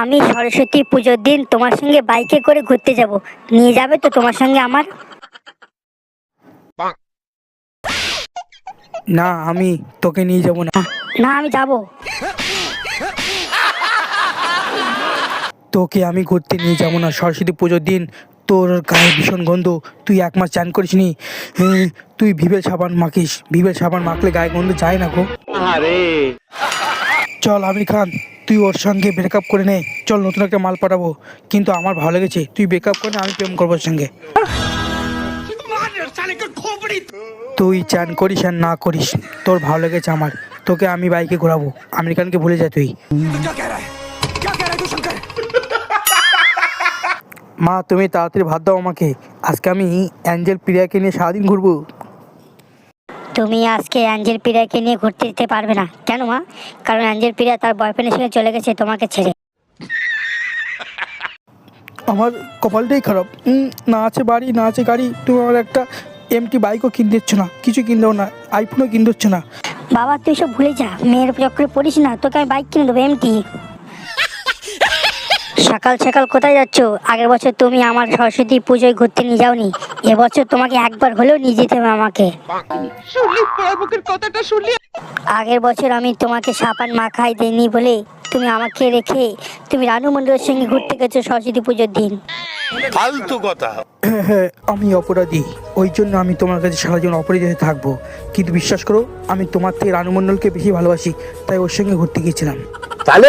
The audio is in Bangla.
আমি সরস্বতী পুজোর দিন তোমার সঙ্গে বাইকে করে ঘুরতে যাব। নিয়ে যাবে তো তোমার সঙ্গে আমার? না আমি তোকে নিয়ে যাব না। না আমি যাব। তোকে আমি ঘুরতে নিয়ে যাব না। সরস্বতী পুজোর দিন তোর গায়ে ভীষণ গন্ধ। তুই এক মাস চান করিস নি। তুই ভিভেল সাবান মাখিস। ভিভেল সাবান মাখলে গায়ে গন্ধ যায় না গো। চল আমির খান। তুই ওর সঙ্গে ব্রেকআপ করে নে। চল নতুন একটা মাল পাঠাবো। কিন্তু আমার ভালো লেগেছে। তুই ব্রেকআপ করে নে, আমি প্রেম করব ওর সঙ্গে। তুই চান করিস আর না করিস তোর ভালো লেগেছে আমার। তোকে আমি বাইকে ঘোরাবো। আমেরিকানকে ভুলে যা তুই। মা তুমি তাড়াতাড়ি ভাত দাও আমাকে। আজকে আমি অ্যাঞ্জেল প্রিয়াকে নিয়ে সারাদিন ঘুরবো। তুমি আজকে অ্যাঞ্জেল পিরিয়াকে নিয়ে ঘুরতে যেতে পারবে না। কেন মা? কারণ অ্যাঞ্জেল পিরিয়া তার বয়ফ্রেন্ডের সঙ্গে চলে গেছে তোমাকে ছেড়ে। আমার কপালটাই খারাপ। না আছে বাড়ি না আছে গাড়ি তুমি আমার একটা এমটি বাইকও কিনতে দিচ্ছ না। কিছু কিনতেও না আইফোনও কিনতে হচ্ছে না। বাবা তুই সব ভুলে যা। মেয়ের চক্করে পড়িস না তোকে আমি বাইক কিনে দেবো এমটি সকাল সকাল কোথায় যাচ্ছ? আগের বছর তুমি আমার সরস্বতী পুজোয় ঘুরতে নিয়ে যাওনি। এবছর তোমাকে একবার হলেও নিয়ে যেতে হবে আমাকে। আগের বছর আমি তোমাকে সাপান মাখাই দিইনি বলে তুমি আমাকে রেখে তুমি রানু মন্ডলের সঙ্গে ঘুরতে গেছো সরস্বতী পুজোর দিন। ফালতু কথা। হ্যাঁ আমি অপরাধী। ওই জন্য আমি তোমার কাছে সারা জীবন অপরাধী হয়ে থাকব। কিন্তু বিশ্বাস করো আমি তোমার থেকে রানু মণ্ডলকে বেশি ভালোবাসি তাই ওর সঙ্গে ঘুরতে গিয়েছিলাম। তাহলে